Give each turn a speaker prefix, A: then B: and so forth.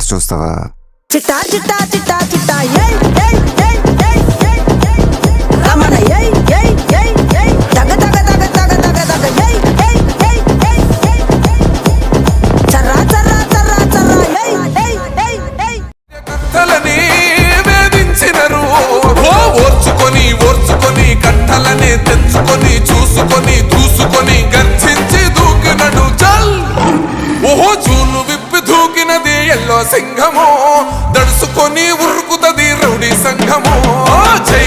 A: చూస్తావా
B: చిట్టా చిట్టా చిట్టా చిట్టా ఏయ్ ఏయ్ ఏయ్ ఏయ్ ఏయ్ ఏయ్ రమణ ఏయ్ ఏయ్ ఏయ్ ఏయ్ తగ తగ తగ తగ తగ తగ ఏయ్ ఏయ్ ఏయ్ ఏయ్ ఏయ్ చర్రా చర్రా చర్రా చర్రా ఏయ్ ఏయ్ ఏయ్ ఏయ్
C: కట్టలని వేధించినరు ఓ ఓర్చుకొని ఓర్చుకొని కట్టలనే తెంచుకొని చూసుకొని దూసుకొని ఎల్లో సింహము దడుసుకొని ఉరుకుతది రౌడీ సంఘము. జై